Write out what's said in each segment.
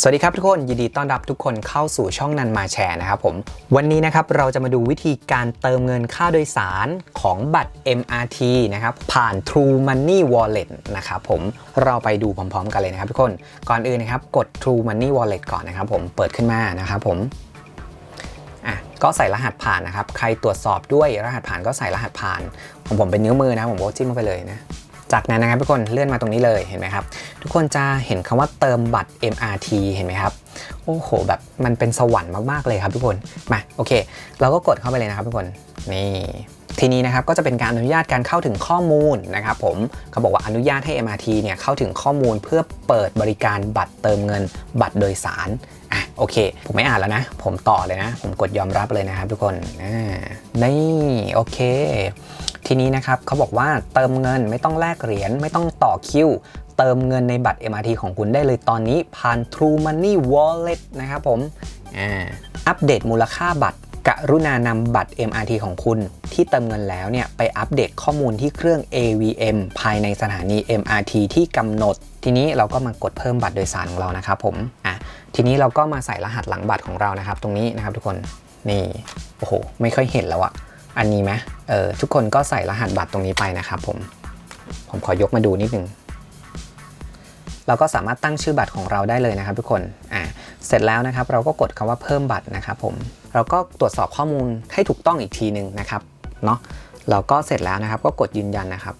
สวัสดีครับทุกคน ยินดีต้อนรับทุกคนเข้าสู่ช่องนันมาแชร์นะครับผม วันนี้นะครับเราจะมาดูวิธีการเติมเงินค่าโดยสารของบัตร MRT นะครับผ่าน True Money Wallet นะครับผมเราไปดูพร้อมๆกันเลยนะครับทุกคนก่อนอื่นนะครับกด True Money Wallet ก่อนนะครับผมเปิดขึ้นมานะครับผมอะก็ใส่รหัสผ่านนะครับ ใครตรวจสอบด้วยรหัสผ่านก็ใส่รหัสผ่านของผมเป็นนิ้วมือนะผมก็จิ้มเข้าไปเลยนะ จากนั้นนะครับทุกคนเลื่อนมาตรงนี้เลยเห็นไหมครับ ทุกคนจะเห็นคำว่าเติมบัตร MRT เห็นไหมครับโอ้โห แบบมันเป็นสวรรค์มากๆเลยครับทุกคนมาโอเค เราก็กดเข้าไปเลยนะครับทุกคนนี่ทีนี้นะครับก็จะเป็นการอนุญาตการเข้าถึงข้อมูลนะครับผมเขาบอกว่าอนุญาตให้ MRT เนี่ยเข้าถึงข้อมูลเพื่อเปิดบริการบัตรเติมเงินบัตรโดยสารอะโอเค ผมไม่อ่านแล้วนะ ผมต่อเลยนะ ผมกดยอมรับเลยนะครับทุกคนนี่โอเค ทีนี้นะครับเขาบอกว่าเติมเงินไม่ต้องแลกเหรียญไม่ต้องต่อคิวเติมเงินในบัตร MRT ของคุณได้เลยตอนนี้ผ่าน True Money Wallet นะครับผมอ่าอัปเดตมูลค่าบัตรกรุณานำบัตร MRT ของคุณ ที่เติมเงินแล้วเนี่ยไปอัปเดตข้อมูลที่เครื่อง AVM ภายในสถานี MRT ที่กำหนด ทีนี้เราก็มากดเพิ่มบัตรโดยสารของเรานะครับผมอะทีนี้เราก็มาใส่รหัสหลังบัตรของเรานะครับ ตรงนี้นะครับทุกคนนี่โอ้โห ไม่ค่อยเห็นแล้วอะ อันนี้ไหมเออทุกคนก็ใส่รหัสบัตรตรงนี้ไปนะครับผมผมขอยกมาดูนิดนึงเราก็สามารถตั้งชื่อบัตรของเราได้เลยนะครับ ทุกคนอ่าเสร็จแล้วนะครับ เราก็กดคำว่าเพิ่มบัตรนะครับผมเราก็ตรวจสอบข้อมูลให้ถูกต้องอีกทีหนึ่งนะครับเนาะเราก็เสร็จแล้วนะครับ ก็กดยืนยันนะครับ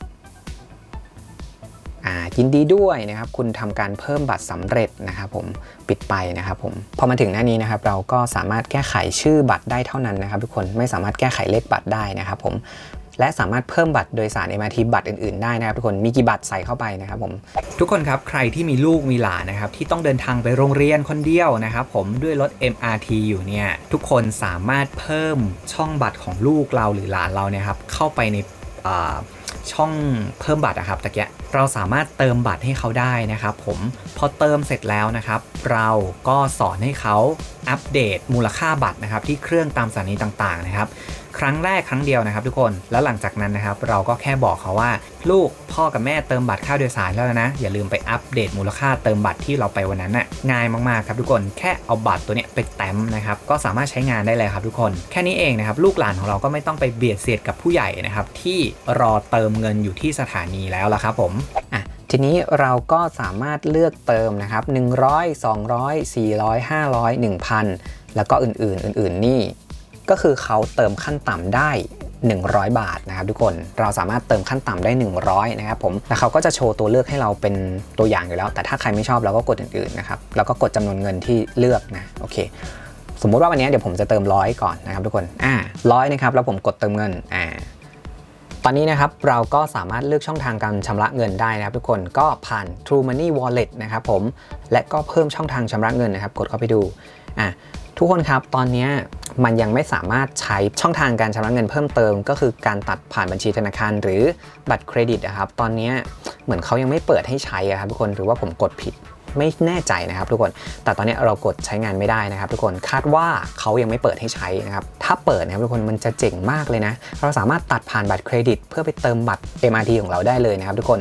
ยินดีด้วยนะครับคุณทำการเพิ่มบัตรสำเร็จนะครับผมปิดไปนะครับผมพอมาถึงหน้านี้นะครับเราก็สามารถแก้ไขชื่อบัตรได้เท่านั้นนะครับทุกคนไม่สามารถแก้ไขเลขบัตรได้นะครับผมและสามารถเพิ่มบัตรโดยสาร MRT บัตรอื่นๆได้นะครับทุกคนมีกี่บัตรใส่เข้าไปนะครับผมทุกคนครับใครที่มีลูกมีหลานนะครับที่ต้องเดินทางไปโรงเรียนคนเดียวนะครับผมด้วยรถ MRT อยู่เนี่ยทุกคนสามารถเพิ่มช่องบัตรของลูกเราหรือหลานเราเนี่ยครับเข้าไปใน ช่องเพิ่มบัตรนะครับตะเกียเราสามารถเติมบัตรให้เขาได้นะครับผมพอเติมเสร็จแล้วนะครับ เราก็สอนให้เขาอัปเดตมูลค่าบัตรนะครับที่เครื่องตามสถานีต่างๆนะครับ ครั้งแรกครั้งเดียวนะครับทุกคน แล้วหลังจากนั้นนะครับเราก็แค่บอกเขาว่า ลูกพ่อกับแม่เติมบัตรค่าโดยสารแล้วนะ อย่าลืมไปอัปเดตมูลค่าเติมบัตรที่เราไปวันนั้นน่ะง่ายมากๆครับทุกคนแค่เอาบัตรตัวเนี้ยไปแต้มนะครับก็สามารถใช้งานได้เลยครับทุกคน แค่นี้เองนะครับลูกหลานของเราก็ไม่ต้องไปเบียดเสียดกับผู้ใหญ่นะครับที่รอเติมเงินอยู่ที่สถานีแล้วละครับผมอะทีนี้เราก็สามารถเลือกเติมนะครับ100 200 400 500 1000 แล้วก็อื่นๆ อื่นๆนี่ ก็คือเขาเติมขั้นต่ำได้ 100 บาทนะครับทุกคนเราสามารถเติมขั้นต่ำได้ 100นะครับผมแล้วเขาก็จะโชว์ตัวเลือกให้เราเป็นตัวอย่างอยู่แล้ว แต่ถ้าใครไม่ชอบเราก็กดอื่นๆนะครับแล้วก็กดจำนวนเงินที่เลือกนะโอเคสมมุติว่าวันนี้เดี๋ยวผมจะเติมร้อยก่อนนะครับทุกคนอ่าร้อยนะครับแล้วผมกดเติมเงินอ่าตอนนี้นะครับเราก็สามารถเลือกช่องทางการชำระเงินได้นะครับทุกคนก็ผ่าน True Money Wallet นะครับผมและก็เพิ่มช่องทางชำระเงินนะครับ กดเข้าไปดูอะทุกคนครับตอนนี้ มันยังไม่สามารถใช้ช่องทางการชำระเงินเพิ่มเติม ก็คือการตัดผ่านบัญชีธนาคาร หรือบัตรเครดิตนะครับ ตอนนี้เหมือนเขายังไม่เปิดให้ใช้อะครับทุกคนหรือว่าผมกดผิดไม่แน่ใจนะครับทุกคน แต่ตอนนี้เรากดใช้งานไม่ได้นะครับ ทุกคน คาดว่าเขายังไม่เปิดให้ใช้นะครับ ถ้าเปิดนะครับทุกคน มันจะเจ๋งมากเลยนะ เราสามารถตัดผ่านบัตรเครดิต เพื่อไปเติมบัตร MRT ของเราได้เลยนะครับทุกคน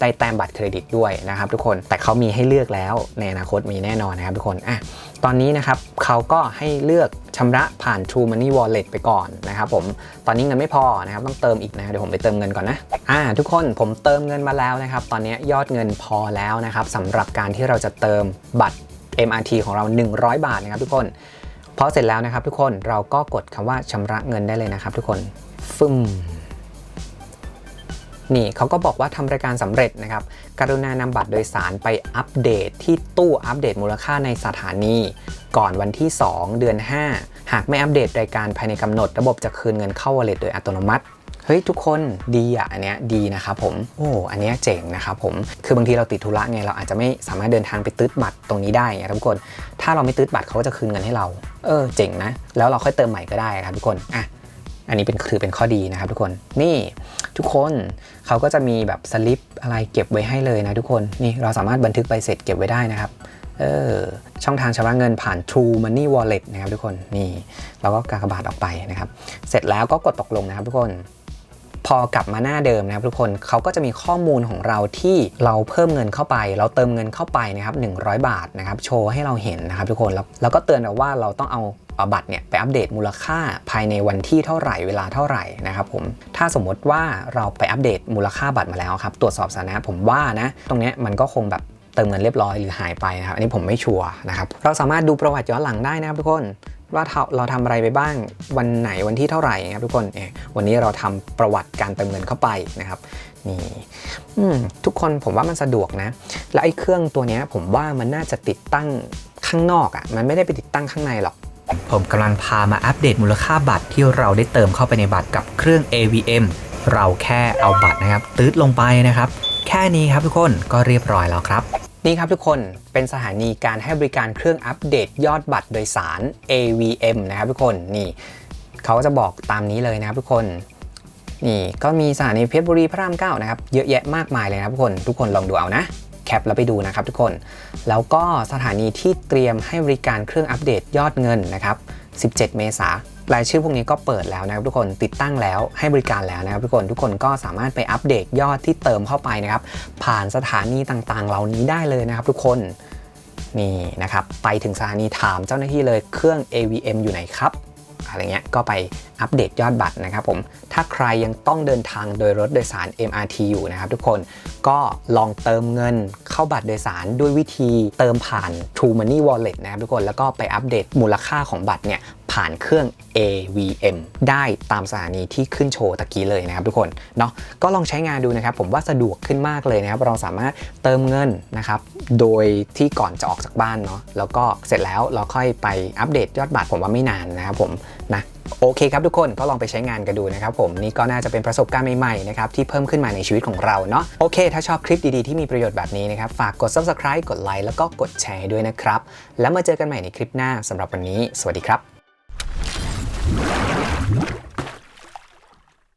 ได้แต้มบัตรเครดิตด้วยนะครับทุกคนแต่เขามีให้เลือกแล้วในอนาคตมีแน่นอนนะครับทุกคนอะตอนนี้นะครับเขาก็ให้เลือกชำระผ่าน True Money Wallet ไปก่อนนะครับผมตอนนี้เงินไม่พอนะครับต้องเติมอีกนะเดี๋ยวผมไปเติมเงินก่อนนะอ่าทุกคนผมเติมเงินมาแล้วนะครับตอนนี้ยอดเงินพอแล้วนะครับสำหรับการที่เราจะเติมบัตร MRT ของเรา 100 บาทนะครับทุกคนพอเสร็จแล้วนะครับทุกคนเราก็กดคำว่าชำระเงินได้เลยนะครับทุกคนฟึ่ม นี่เขาก็บอกว่าทำรายการสำเร็จนะครับ กรุณานำบัตรโดยสารไปอัปเดตที่ตู้อัปเดตมูลค่าในสถานี ก่อนวันที่ 2 เดือน 5 หากไม่อัปเดตรายการภายในกำหนด ระบบจะคืนเงินเข้า wallet โดยอัตโนมัติเฮ้ยทุกคนดีอะอันเนี้ยดีนะครับผมโอ้อันเนี้ยเจ๋งนะครับผมคือบางทีเราติดธุระไงเราอาจจะไม่สามารถเดินทางไปตืดบัตรตรงนี้ได้ไงทุกคน ถ้าเราไม่ตืดบัตรเขาก็จะคืนเงินให้เรา เออเจ๋งนะ แล้วเราค่อยเติมใหม่ก็ได้ครับทุกคนอะ อันนี้เป็นถือเป็นข้อดีนะครับทุกคนนี่ทุกคนเขาก็จะมีแบบสลิปอะไรเก็บไว้ให้เลยนะทุกคนนี่เราสามารถบันทึกใบเสร็จเก็บไว้ได้นะครับเออช่องทางชำระเงินผ่าน True Money Wallet นะครับทุกคนนี่เราก็กากบาทออกไปนะครับ เสร็จแล้วก็กดตกลงนะครับทุกคน พอกลับมาหน้าเดิมนะครับทุกคนเขาก็จะมีข้อมูลของเราที่เราเพิ่มเงินเข้าไป เราเติมเงินเข้าไปนะครับ100 บาทนะครับโชว์ให้เราเห็นนะครับทุกคนแล้วแล้วก็เตือนเราว่าเราต้องเอาบัตรเนี่ยไปอัปเดตมูลค่าภายในวันที่เท่าไหร่เวลาเท่าไหร่นะครับผมถ้าสมมติว่าเราไปอัปเดตมูลค่าบัตรมาแล้วครับตรวจสอบสถานะผมว่านะตรงเนี้ยมันก็คงแบบเติมเงินเรียบร้อยหรือหายไปนะครับอันนี้ผมไม่ชัวร์นะครับเราสามารถดูประวัติย้อนหลังได้นะครับทุกคน ว่าเราเราทำอะไรไปบ้างวันไหนวันที่เท่าไหร่ครับทุกคนวันนี้เราทำประวัติการเติมเงินเข้าไปนะครับนี่ทุกคนผมว่ามันสะดวกนะ และไอ้เครื่องตัวนี้ผมว่ามันน่าจะติดตั้งข้างนอกอะ่ะมันไม่ได้ไปติดตั้งข้างในหรอก ผมกำลังพามาอัปเดตมูลค่าบัตรที่เราได้เติมเข้าไปในบัตรกับเครื่อง AVM เราแค่เอาบัตรนะครับตืดลงไปนะครับ แค่นี้ครับทุกคนก็เรียบร้อยแล้วครับ นี่ครับทุกคนเป็นสถานีการให้บริการเครื่องอัปเดตยอดบัตรโดยสาร AVM นะครับทุกคนนี่เขาก็จะบอกตามนี้เลยนะครับทุกคนนี่ก็มีสถานีเพชรบุรีพระรามเก้านะครับเยอะแยะมากมายเลยนะครับทุกคนทุกคนลองดูเอานะแคปแล้วไปดูนะครับทุกคน แล้วก็สถานีที่เตรียมให้บริการเครื่องอัปเดตยอดเงินนะครับ 17 เมษารายชื่อพวกนี้ก็เปิดแล้วนะครับทุกคนติดตั้งแล้วให้บริการแล้วนะครับทุกคนทุกคนก็สามารถไปอัปเดตยอดที่เติมเข้าไปนะครับ ผ่านสถานีต่างๆ เหล่านี้ได้เลยนะครับทุกคนนี่นะครับไปถึงสถานีถามเจ้าหน้าที่เลยเครื่อง AVM อยู่ไหนครับ อะไรเงี้ยก็ไปอัปเดตยอดบัตรนะครับผมถ้าใครยังต้องเดินทางโดยรถโดยสาร MRT อยู่นะครับทุกคนก็ลองเติมเงินเข้าบัตรโดยสารด้วยวิธีเติมผ่าน True Money Wallet นะครับทุกคนแล้วก็ไปอัปเดตมูลค่าของบัตรเนี่ย ผ่านเครื่อง AVM ได้ตามสถานีที่ขึ้นโชว์ตะกี้เลยนะครับทุกคนเนาะก็ลองใช้งานดูนะครับ ผมว่าสะดวกขึ้นมากเลยนะครับ เราสามารถเติมเงินนะครับ โดยที่ก่อนจะออกจากบ้านเนาะแล้วก็เสร็จแล้วเราค่อยไปอัปเดตยอดบัตรผมว่าไม่นานนะครับผมนะโอเคครับทุกคนก็ลองไปใช้งานกันดูนะครับผมนี่ก็น่าจะเป็นประสบการณ์ใหม่ๆนะครับที่เพิ่มขึ้นมาในชีวิตของเราเนาะโอเค ถ้าชอบคลิปดีๆที่มีประโยชน์แบบนี้นะครับ ฝากกด subscribe กดไลค์แล้วก็กดแชร์ด้วยนะครับ แล้วมาเจอกันใหม่ในคลิปหน้าสำหรับวันนี้ สวัสดีครับ